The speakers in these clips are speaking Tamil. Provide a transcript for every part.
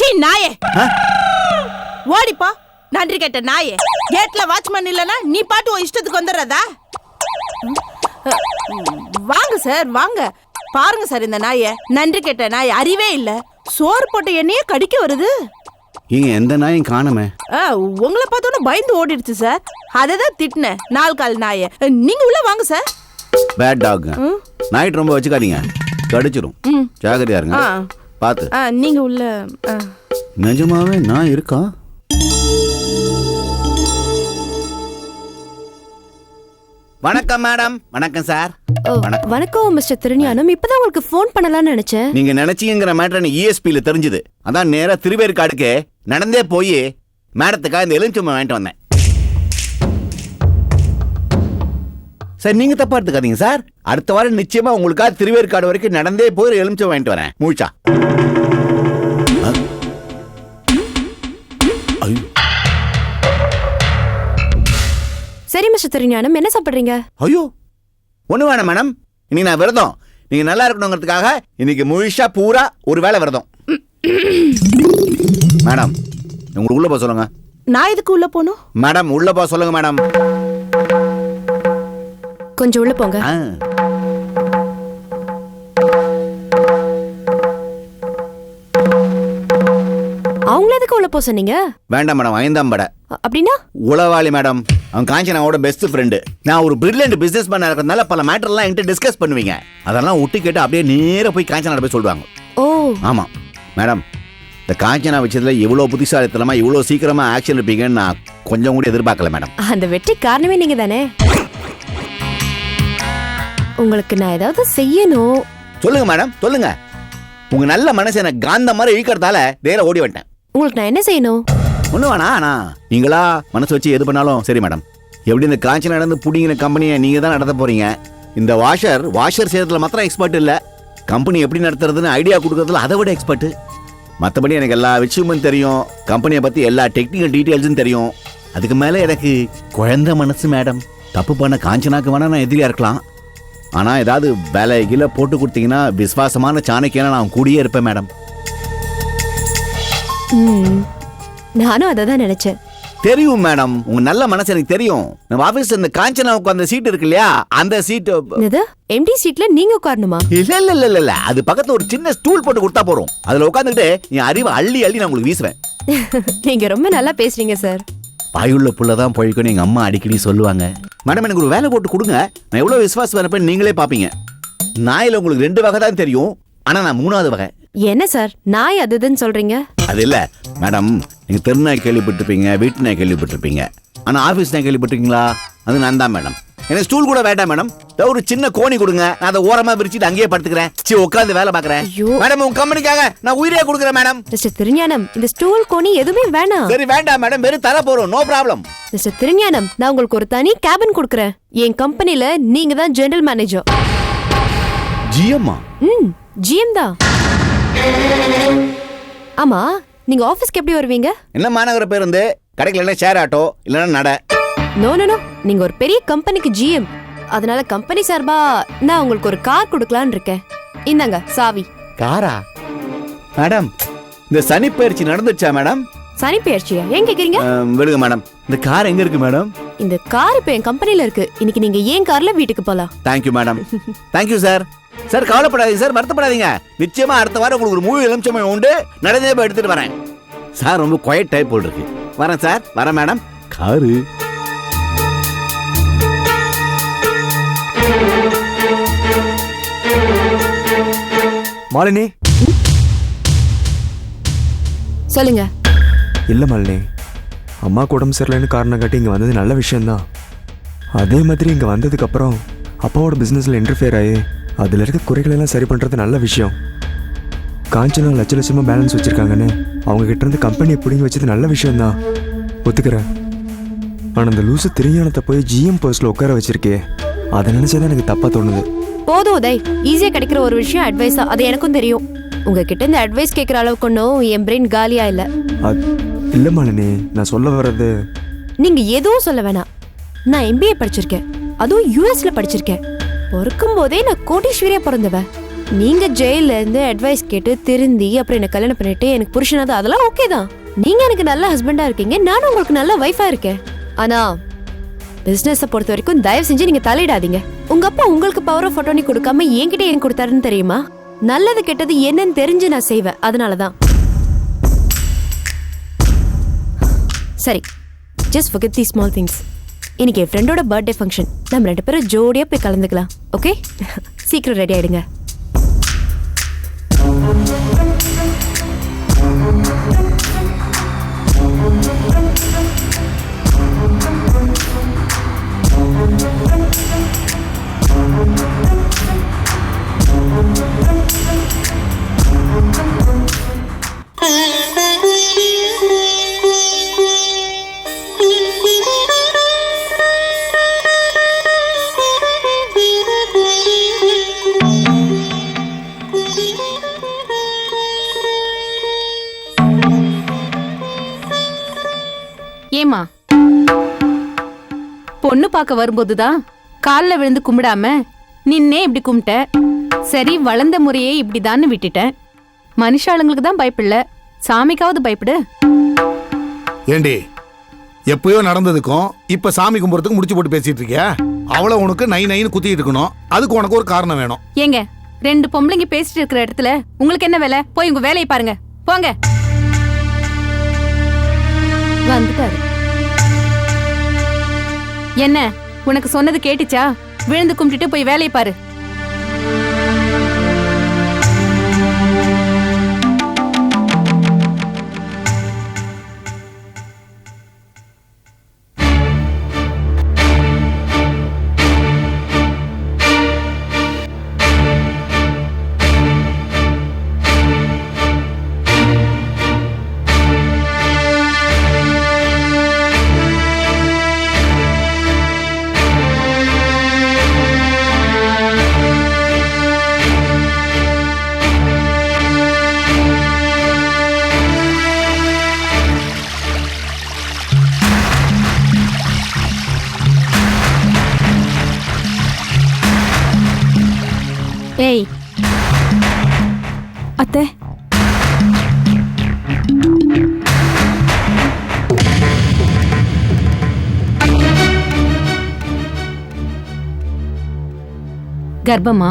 சீ நாயே. ஓடிப்போ. நன்றி கேட்ட நாயே. கேட்ல வாட்ச்மேன் இல்லனா நீ பாட்டு உன் இஷ்டத்துக்கு வந்துடுறதா? வாங்க சார் வாங்க. பாருங்க சார் இந்த நாயை. நன்றி கேட்ட நாய் அறிவே இல்ல. சோறு போட்ட எண்ணெயே கடிக்க வருது. இங்க எந்த நாயும் காணுமே. உங்களை பார்த்தோன்னே பயந்து ஓடிடுச்சு சார். அதை தான் திட்டினேன். நாலு கால் நாயை. நீங்க உள்ள வாங்க சார். பேட் டாக் நைட் ரொம்ப வச்சுக்காதீங்க. கடிச்சிரும். ஜாகிரதையா இருங்க. ஆ. பார்த்து ஆ, நீங்க உள்ள ஆ. நிஜமாவே நான் இருக்கா? வணக்கம் மேடம். வணக்கம் சார். ஓ, வணக்கம். வணக்கம் மிஸ்டர் திருஞானம். இப்பதான் உங்களுக்கு ஃபோன் பண்ணலாம்னு நினைச்சேன். நீங்க நினைச்சீங்கிற மேட்டர் இஎஸ்பியில தெரிஞ்சுது. அதான் நேரா திருவேற்காடுக்கு நடந்தே போய் மேடத்துக்காக இந்த எலுமிச்சம்பழம் வாங்கிட்டு வந்தேன். சார் நீங்க தப்பா எடுத்துக்காதீங்க சார். அடுத்த வாரம் நிச்சயமா உங்களுக்காக திருவேற்காடு வரைக்கும் நடந்தே போய் எலுமிச்சம் வாங்கிட்டு வரேன். மூச்சா ஐயோ சரி மிஸ்டர் திருஞானம் என்ன சாப்பிடுறீங்க? ஐயோ ஒண்ணு வேணாம் மேடம் இன்னைக்கு நான் விரதம். நீங்க நல்லா இருக்கணுங்கிறதுக்காக இன்னைக்கு முழுசா பூரா ஒரு வேளை விரதம். மேடம் உங்களுக்கு உள்ள போக சொல்லுங்க. நான் எதுக்கு உள்ள போகணும்? மேடம் உள்ள போக சொல்லுங்க மேடம் கொஞ்சம் உள்ள போங்க. அவங்கள எதுக்கு உள்ள போக சொன்னீங்க? வேண்டாம் மேடம் ஐந்தாம் பட. அப்படின்னா? உளவாளி மேடம் அவன் காஞ்சனாவோட பெஸ்ட் ஃப்ரெண்டு நான் ஒரு பிரில்லியன்ட் பிசினஸ் மேன் இருக்கிறதுனால பல மேட்டர்லாம் என்கிட்ட டிஸ்கஸ் பண்ணுவீங்க. அதெல்லாம் ஒட்டி கேட்டு அப்படியே நேரா போய் காஞ்சனா போய் சொல்லுவாங்க. ஓ. ஆமா. மேடம் இந்த காஞ்சனா விஷயத்துல இவ்வளோ புத்திசாலித்தனமா இவ்வளோ சீக்கிரமா ஆக்ஷன் எடுப்பீங்கன்னு நான் கொஞ்சம் கூட எதிர்பார்க்கல மேடம். அந்த வெற்றி காரணமே நீங்க தானே உங்களுக்கு நான் ஏதாவது செய்யணும். சொல்லுங்க மேடம் சொல்லுங்க. உங்க நல்ல மனசு எனக்கு காந்த மாதிரி இழுக்கிறதால நேரா ஓடி வந்துட்டேன். உங்களுக்கு நான் என்ன செய்யணும்? ஒண்ணு வேணா ஆனா நீங்களா மனசு வச்சு எது பண்ணாலும் சரி மேடம் எப்படி இந்த காய்ச்சல் நடந்து புடிங்கிற கம்பெனியை நீங்க தான் நடத்த போறீங்க? இந்த வாஷர் வாஷர் செய்யறதுல மாத்திரம் எக்ஸ்பர்ட் இல்ல. கம்பெனி எப்படி நடத்துறதுன்னு ஐடியா கொடுக்கறதுல அதை விட எக்ஸ்பர்ட் மற்றபடி எனக்கு எல்லா விஷயமும் தெரியும். கம்பெனியை பத்தி எல்லா டெக்னிக்கல் டீட்டெயில்ஸும் தெரியும். அதுக்கு மேல எனக்கு குழந்தை மனசு மேடம் தப்பு பண்ண காஞ்சனாக்கு வேணா நான் எதிரியா இருக்கலாம். ஆனா ஏதாவது வேலை கீழே போட்டு கொடுத்தீங்கன்னா விசுவாசமான சாணக்கியனா நான் கூடியே இருப்பேன் மேடம். ம், நானும் அதை தான் நினைச்சேன். தெரியும் மேடம். உங்க நல்ல மனசு எனக்கு தெரியும். நம்ம ஆபீஸ்ல இந்த காஞ்சனா உட்கார்ந்த சீட் இருக்கு இல்லையா? அந்த சீட் என்னது? எம்டி சீட்ல நீங்க உட்காரணுமா? இல்ல இல்ல இல்ல இல்ல. இல்ல அது பக்கத்துல ஒரு சின்ன ஸ்டூல் போட்டு கொடுத்தா போறோம் அதுல உட்காந்துட்டு என் அறிவை அள்ளி அள்ளி நான் உங்களுக்கு வீசுவேன். நீங்க ரொம்ப நல்லா பேசுறீங்க சார் பாயுள்ள புள்ளதான் பழிக்கணும் எங்க அம்மா அடிக்கடி சொல்லுவாங்க. மேடம் எனக்கு ஒரு வேலை போட்டு கொடுங்க. நான் எவ்வளவு விசுவாசம் வரப்பேன் நீங்களே பாப்பீங்க. நாயில உங்களுக்கு ரெண்டு வகை தான் தெரியும். ஆனா நான் மூணாவது வகை. என்ன சார்? நாய் அது இதுன்னு சொல்றீங்க? அது இல்ல. மேடம் நீங்க தெருநாய் கேள்விப்பட்டிருப்பீங்க வீட்டு நாய் கேள்விப்பட்டிருப்பீங்க. ஆனா ஆபீஸ் நாய் கேள்விப்பட்டிருக்கீங்களா? அது நான் தான் மேடம். எனக்கு ஸ்டூல் கூட வேண்டாம் மேடம் ஒரு சின்ன கோணி கொடுங்க. நான் அதை ஓரமா விரிச்சிட்டு அங்கேயே படுத்துக்கிறேன். சி உட்காந்து வேலை பாக்குறேன். மேடம் உங்க கம்பெனிக்காக நான் உயிரே கொடுக்குறேன் மேடம் மிஸ்டர் திருஞானம் இந்த ஸ்டூல் கோணி எதுவுமே வேணாம். சரி வேண்டாம் மேடம் வெறும் தர போறோம். நோ ப்ராப்ளம் மிஸ்டர் திருஞானம் நான் உங்களுக்கு ஒரு தனி கேபின் கொடுக்குறேன். என் கம்பெனில நீங்க தான் ஜெனரல் மேனேஜர் ஜியம்மா ம் ஜிஎம் தான். ஆமா நீங்க ஆபீஸ்க்கு எப்படி வருவீங்க? என்ன மாநகர பேருந்து? கிடைக்கலன்னா ஷேர் ஆட்டோ இல்லைன்னா நட. நோ நோ நோ நீங்க ஒரு பெரிய கம்பெனிக்கு ஜிஎம் அதனால கம்பெனி சார்பா நான் உங்களுக்கு ஒரு கார் கொடுக்கலான்னு இருக்கேன். இந்தாங்க சாவி. காரா மேடம் இந்த சனி பயிற்சி நடந்துச்சா மேடம் சனி பெயர்ச்சியா ஏன் கேக்குறீங்க? விடுங்க மேடம் இந்த கார் எங்க இருக்கு மேடம் இந்த கார் இப்ப என் கம்பெனில இருக்கு. இன்னைக்கு நீங்க ஏன் கார்ல வீட்டுக்கு போலாம்? Thank you madam thank you sir sir கவலைப்படாதீங்க சார் வருத்தப்படாதீங்க. நிச்சயமா அடுத்த வாரம் உங்களுக்கு ஒரு மூவி எலுமிச்சமயம் உண்டு. நடந்தே போய் எடுத்துட்டு வரேன். சார் ரொம்ப குவைட் டைப் போல் இருக்கு. வரேன் சார் வரேன் மேடம் காரு மாலினி. சொல்லுங்க. இல்லை மாலினி அம்மாவுக்கு உடம்பு சரியில்லைன்னு காரணம் காட்டி இங்கே வந்தது நல்ல விஷயம்தான். அதே மாதிரி இங்கே வந்ததுக்கப்புறம் அப்பாவோட பிஸ்னஸில் இன்டர்ஃபியர் ஆகி அதில் இருக்க குறைகளெல்லாம் சரி பண்ணுறது நல்ல விஷயம். காஞ்சனா லட்ச லட்சமாக பேலன்ஸ் வச்சுருக்காங்கன்னு அவங்க கிட்ட இருந்து கம்பெனியை பிடிங்கி வச்சது நல்ல விஷயம்தான். ஒத்துக்கிறேன். ஆனால் அந்த லூசு திருஞானத்தை போய் ஜிஎம் போஸ்ட்டில் உட்கார வச்சிருக்கே அதை நினச்சதான் எனக்கு தப்பாக தோணுது. போதும் உதய். ஈஸியா கிடைக்கிற ஒரு விஷயம் அட்வைஸா அது எனக்கும் தெரியும். உங்ககிட்ட இந்த அட்வைஸ் கேட்குற அளவுக்கு ஒன்றும் என் பிரெயின் காலியா இல்ல. இல்லை மாலினி நான். சொல்ல வர்றது நீங்க எதுவும் சொல்ல வேணாம். நான் எம்பிஏ படிச்சிருக்கேன். அதுவும் யூஎஸ்ல படிச்சிருக்கேன். பிறக்கும் போதே நான் கோடீஸ்வரியா பிறந்தவ. நீங்க ஜெயில இருந்து அட்வைஸ் கேட்டு திருந்தி அப்புறம் என்ன கல்யாணம் பண்ணிட்டு எனக்கு புருஷனாவது அதெல்லாம் ஓகே தான். நீங்க எனக்கு நல்ல ஹஸ்பண்டா இருக்கீங்க. நானும் உங்களுக்கு நல்ல வைஃபா இருக்கேன். ஆனா பிசினஸ பொறுத்த வரைக்கும் தயவு செஞ்சு நீங்க தலையிடாதீங்க. உங்க அப்பா உங்களுக்கு பவர் ஆஃப் அட்டோனி கொடுக்காம என்கிட்ட ஏன் கொடுத்தாருன்னு தெரியுமா? நல்லது கெட்டது என்னன்னு தெரிஞ்சு நான் செய்வேன். அதனாலதான். சரி just forget the small things இன்னைக்கு என் ஃப்ரெண்டோட பர்த்டே ஃபங்க்ஷன் நம்ம ரெண்டு பேரும் ஜோடியா போய் கலந்துக்கலாம் ஓகே சீக்கிரம் ரெடி ஆயிடுங்க. பார்க்க வரும்போதுதான் கால்ல விழுந்து கும்பிடாம நின்னே இப்படி கும்பிட்ட. சரி வளர்ந்த முறையே இப்படிதான்னு விட்டுட்டேன். மனுஷாளுங்களுக்கு தான் பயப்படல சாமிக்காவது பயப்படு. ஏண்டி எப்பயோ நடந்ததுக்கும் இப்ப சாமி கும்பிட்றதுக்கு முடிச்சு போட்டு பேசிட்டு இருக்கியா? அவளை உனக்கு நை நைன்னு குத்திட்டு இருக்கணும். அதுக்கு உனக்கு ஒரு காரணம் வேணும். ஏங்க ரெண்டு பொம்பளைங்க பேசிட்டு இருக்கிற இடத்துல உங்களுக்கு என்ன வேலை? போய் உங்க வேலையை பாருங்க. போங்க. வந்துட்டாரு. என்ன? உனக்கு சொன்னது கேட்டுச்சா? விழுந்து கும்பிட்டுட்டு போய் வேலையை பாரு. அத்தை. கர்ப்பமா?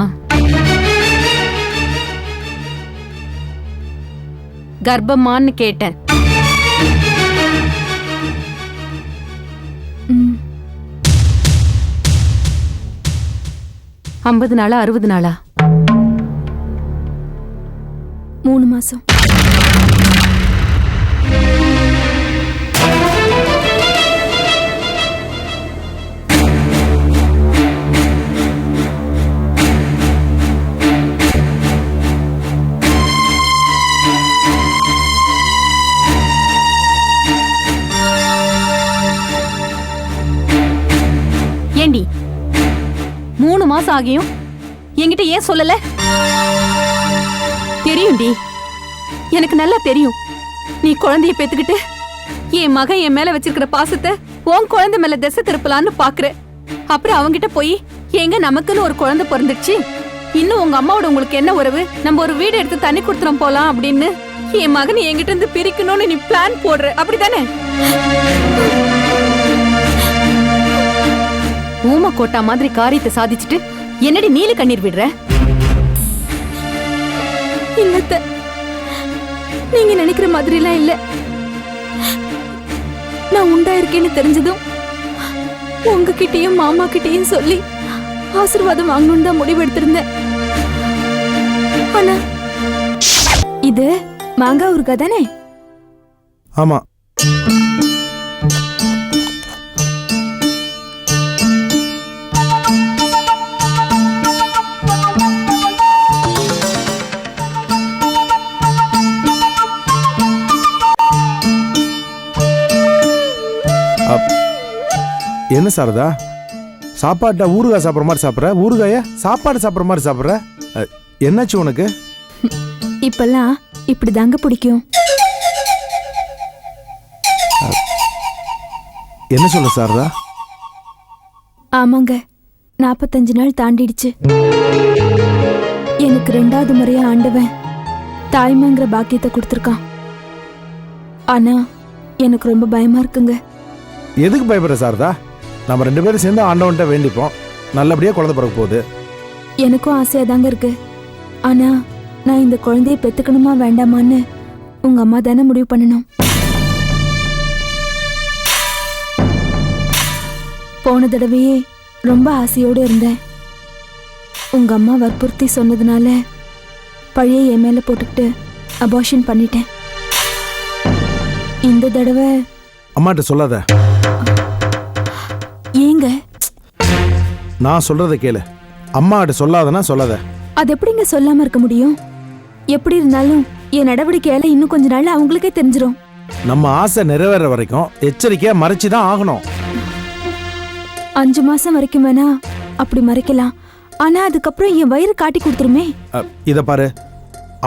கர்ப்பமான்னு கேட்டேன். ஐம்பது நாளா அறுபது நாளா? மூணு மாசம். ஏண்டி? மூணு மாசம் ஆகியும் என்கிட்ட ஏன் சொல்லல? தெரியும்டி. எனக்கு நல்லா தெரியும். நீ குழந்தைய பெத்துக்கிட்டு என் மகன் என் மேல வச்சிருக்கிற பாசத்தை உன் குழந்தை மேல திசை திருப்பலான்னு பாக்குற. அப்புறம் அவங்கிட்ட போய் எங்க நமக்குன்னு ஒரு குழந்தை பிறந்துச்சு இன்னும் உங்க அம்மாவோட உங்களுக்கு என்ன உறவு? நம்ம ஒரு வீடு எடுத்து தண்ணி கொடுத்துரும் போலாம் அப்படின்னு. என் மகன் என்கிட்ட இருந்து பிரிக்கணும்னு நீ பிளான் போடுற. அப்படிதானே? ஊமக்கோட்டா மாதிரி காரியத்தை சாதிச்சுட்டு என்னடி நீல கண்ணீர் விடுற? இல்லத்த. நீங்க நினைக்கிற மாதிரிலாம் இல்ல. நான் உண்டா இருக்கேன்னு தெரிஞ்சதும் உங்ககிட்டயும் மாமா கிட்டயும் சொல்லி ஆசீர்வாதம் வாங்கணும்னு தான் முடிவு எடுத்திருந்தேன் ஆனா இது மாங்காய் ஊருக்கா தானே? ஆமா. என்ன சாரதா? சாப்பாட்டை ஊறுகாய் சாப்பிட்ற மாதிரி சாப்பிட்ற? ஊறுகாய சாப்பாடு சாப்பிட்ற மாதிரி சாப்பிட்ற? என்னாச்சு உனக்கு? இப்பெல்லாம் இப்படி தாங்க பிடிக்கும். என்ன சொல்ல சாரதா? ஆமாங்க நாற்பத்தஞ்சு நாள் தாண்டிடுச்சு. எனக்கு ரெண்டாவது முறையா ஆண்டவன் தாய்மைங்கிற பாக்கியத்தை கொடுத்துருக்கான். ஆனா எனக்கு ரொம்ப பயமா இருக்குங்க. எதுக்கு பயப்படுற சாரதா? நம்ம ரெண்டு பேரும் சேர்ந்து ஆண்டவன்ட்ட வேண்டிப்போம். நல்லபடியா குழந்தை பிறக்க போகுது. எனக்கும் ஆசையா தாங்க இருக்கு. ஆனா நான் இந்த குழந்தைய பெத்துக்கணுமா வேண்டாமான்னு உங்க அம்மா தானே முடிவு பண்ணணும். போன தடவையே ரொம்ப ஆசையோடு இருந்தேன். உங்க அம்மா வற்புறுத்தி சொன்னதுனால பழைய என் மேல போட்டுக்கிட்டு அபார்ஷன் பண்ணிட்டேன். இந்த தடவை அம்மாட்ட சொல்லாத. நான் சொல்றத கேளு. அம்மாட்ட சொல்லாதனா சொல்லாத. அது எப்படிங்க சொல்லாம இருக்க முடியும்? எப்படி இருந்தாலும் என் நடவடிக்கையால இன்னும் கொஞ்ச நாள்ல அவங்களுக்கே தெரிஞ்சிரும். நம்ம ஆசை நிறைவேற வரைக்கும் எச்சரிக்கையா மறைச்சு தான் ஆகணும். அஞ்சு மாசம் வரைக்கும் வேணா அப்படி மறைக்கலாம். ஆனா அதுக்கப்புறம் என் வயிறு காட்டி கொடுத்துருமே. இத பாரு.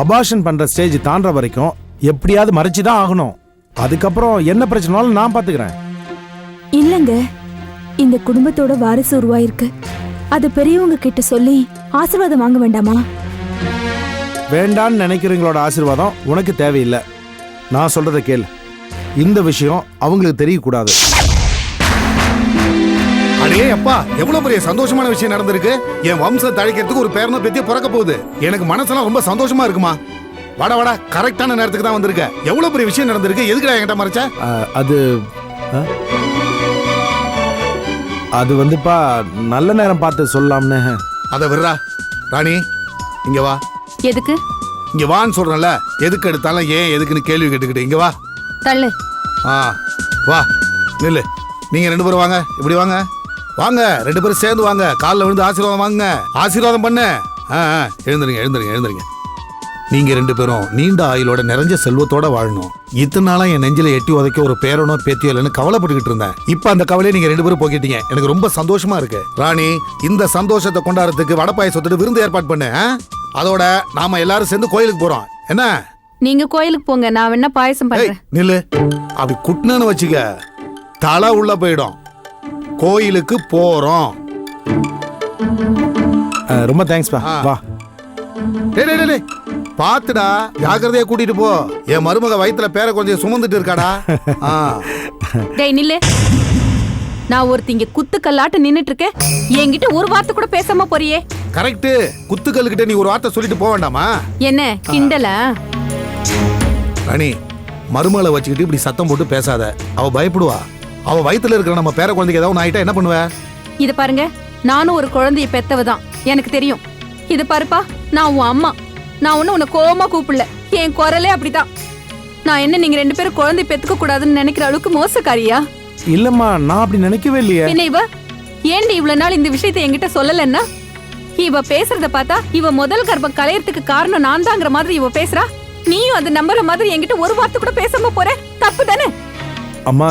அபார்ஷன் பண்ற ஸ்டேஜ் தாண்டுற வரைக்கும் எப்படியாவது மறைச்சு தான் ஆகணும். அதுக்கப்புறம் என்ன பிரச்சனாலும் நான் பாத்துக்கிறேன். இல்லங்க. இந்த குடும்பத்தோட வாரிசு உருவாயிருக்கு. அது பெரியவங்க கிட்ட சொல்லி ஆசீர்வாதம் வாங்க வேண்டாமா? வேண்டான்னு நினைக்கிறவங்களோட ஆசீர்வாதம் உனக்கு தேவையில்லை. நான் சொல்றத கேளு. இந்த விஷயம் அவங்களுக்கு தெரியக்கூடாது. அடே அப்பா எவ்வளவு பெரிய சந்தோஷமான விஷயம் நடந்திருக்கு? என் வம்சத்தை தழைக்கிறதுக்கு ஒரு பேரன பெத்திய பிறக்க போகுது. எனக்கு மனசெல்லாம் ரொம்ப சந்தோஷமா இருக்குமா? வாடா வாடா கரெக்டான நேரத்துக்கு தான் வந்திருக்க. எவ்வளவு பெரிய விஷயம் நடந்திருக்கு? எதுக்குடா என்கிட்ட மறைச்ச? அது? அது வந்துப்பா நல்ல நேரம் பார்த்து சொல்லலாம்னு அத விடுறா. ராணி இங்க வா. எதுக்கு? இங்க வான்னு சொல்றேன்ல. எதுக்கு எடுத்தாலும் ஏன் எதுக்குன்னு கேள்வி கேட்டுக்கிட்டு இங்க வா. தள்ளு. ஆ வா. நில்லு. நீங்க ரெண்டு பேரும் வாங்க. இப்படி வாங்க. வாங்க. ரெண்டு பேரும் சேர்ந்து வாங்க. காலில் விழுந்து ஆசீர்வாதம் வாங்க ஆசீர்வாதம் பண்ணு. ஆ ஆ, எழுந்துருங்க எழுந்துருங்க எழுந்துருங்க. நீங்க ரெண்டு பேரும் நீண்ட ஆயுளோட நிறைஞ்ச செல்வத்தோட வாழணும். இத்தனை நாளா என் நெஞ்சில எட்டி உதைக்க ஒரு பேரனோ பேத்தியோ இல்லைன்னு கவலைப்பட்டுக்கிட்டு இருந்தேன். இப்ப அந்த கவலையை நீங்க ரெண்டு பேரும் போக்கிட்டீங்க. எனக்கு ரொம்ப சந்தோஷமா இருக்கு. ராணி இந்த சந்தோஷத்தை கொண்டாடுறதுக்கு வடை பாயசத்தோட விருந்து ஏற்பாடு பண்ணு? அதோட நாம எல்லாரும் சேர்ந்து கோயிலுக்கு போறோம். என்ன? நீங்க கோயிலுக்கு போங்க நான் வேணா பாயசம் பண்றேன். நில்லு. அப்படி குட்டினு வச்சுக்க தலை உள்ள போயிடும். கோயிலுக்கு போறோம். ரொம்ப தேங்க்ஸ்ப்பா ஆ. வா. டேய், டேய், டேய். பாத்துடா ஜாக்கிரதையா கூட்டிட்டு போ. என் மருமக வயித்துல பேர கொஞ்சம் சுமந்துட்டு இருக்காடா. டேய் நில்லு. நான் ஒருத்தி இங்க குத்து கல்லாட்ட நின்னுட்டு இருக்கேன் என்கிட்ட ஒரு வார்த்தை கூட பேசாம போறியே. கரெக்ட் குத்துக்கல்கிட்ட நீ ஒரு வார்த்தை சொல்லிட்டு போக வேண்டாமா? என்ன கிண்டலா? ராணி மருமகளை வச்சுக்கிட்டு இப்படி சத்தம் போட்டு பேசாத. அவ பயப்படுவா. அவ வயித்துல இருக்கிற நம்ம பேர குழந்தைக்கு ஏதாவது ஆயிட்டா என்ன பண்ணுவ? இத பாருங்க நானும் ஒரு குழந்தைய பெத்தவ தான் எனக்கு தெரியும். இது பாருப்பா நான் உன் அம்மா. நான் ஒண்ணு உன்னை கோவமா கூப்பிடல. என் குரலே அப்படிதான். நான் என்ன நீங்க ரெண்டு பேரும் குழந்தை பெத்துக்க கூடாதுன்னு நினைக்கிற அளவுக்கு மோசக்காரியா? இல்லம்மா நான் அப்படி நினைக்கவே இல்லையே. என்ன இவ ஏண்டி இவ்வளவு நாள் இந்த விஷயத்தை என்கிட்ட சொல்லலன்னா? இவ பேசுறத பார்த்தா இவ முதல் கர்ப்பம் கலையறதுக்கு காரணம் நான் தாங்கிற மாதிரி இவ பேசுறா. நீயும் அது நம்புற மாதிரி என்கிட்ட ஒரு வார்த்தை கூட பேசாம போற? தப்பு தானே? அம்மா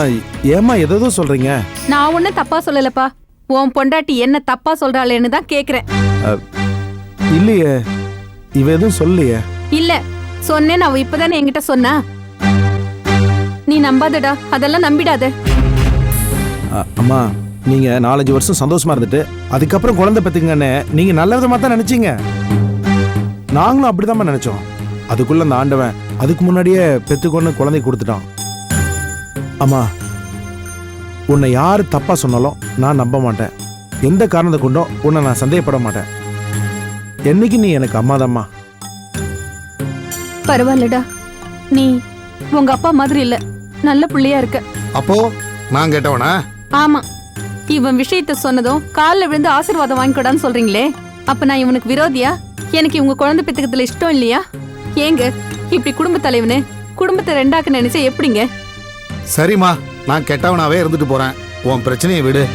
ஏம்மா எதோ சொல்றீங்க? நான் ஒண்ணும் தப்பா சொல்லலப்பா. உன் பொண்டாட்டி என்ன தப்பா சொல்றாளேன்னு தான் கேக்குறேன். இல்லையே. இவ எதுவும் சொல்லலையே? இல்ல சொன்னேன்னு அவ இப்பதானே என்கிட்ட சொன்னா. நீ நம்பாதடா அதெல்லாம் நம்பிடாத. அ, அம்மா நீங்க நாலஞ்சு வருஷம் சந்தோஷமா இருந்துட்டு அதுக்கப்புறம் குழந்தை பெத்துங்கன்னு நீங்க நல்ல விதமா தான் நினைச்சீங்க. நாங்களும் அப்படிதாம்மா நினைச்சோம். அதுக்குள்ள அந்த ஆண்டவன் அதுக்கு முன்னாடியே பெத்துக்கொண்டு குழந்தை கொடுத்துட்டான். அம்மா உன்னை யார் தப்பா சொன்னாலும் நான் நம்ப மாட்டேன். எந்த காரணத்தை கொண்டும் உன்னை நான் சந்தேகப்பட மாட்டேன். என்னைக்கு நீ எனக்கு அம்மாதாம்மா? பரவாயில்லடா. நீ உங்க அப்பா மாதிரி இல்ல. நல்ல புள்ளையா இருக்க. அப்போ நான் கேட்டவனா? ஆமா. இவன் விஷயத்த சொன்னதும் கால்ல விழுந்து ஆசீர்வாதம் வாங்கிக்கூடான்னு சொல்றீங்களே. அப்ப நான் இவனுக்கு விரோதியா? எனக்கு இவங்க குழந்தை பெத்துக்கிறதுல இஷ்டம் இல்லையா? ஏங்க இப்படி குடும்ப தலைவனு குடும்பத்தை ரெண்டாக்க நினைச்சா எப்படிங்க? சரிம்மா நான் கெட்டவனாவே இருந்துட்டு போறேன். உன் பிரச்சனையை விடு.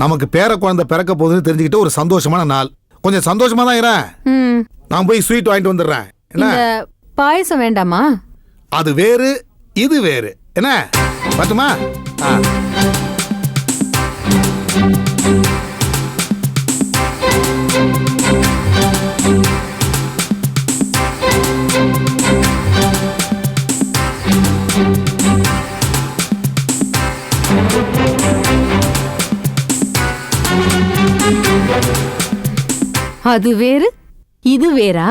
நமக்கு பேர குழந்தை பிறக்க போகுதுன்னு தெரிஞ்சுக்கிட்டு ஒரு சந்தோஷமான நாள். கொஞ்சம் சந்தோஷமா தான் இருறேன் நான் போய் ஸ்வீட் வாங்கிட்டு வந்துடுறேன். என்ன? பாயசம் வேண்டாமா? அது வேறு இது வேறு. என்ன? பட்டுமா ஆ. thank you அது வேறு? இது வேறா?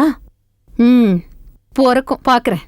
ம் பொறக்கும் பார்க்குறேன்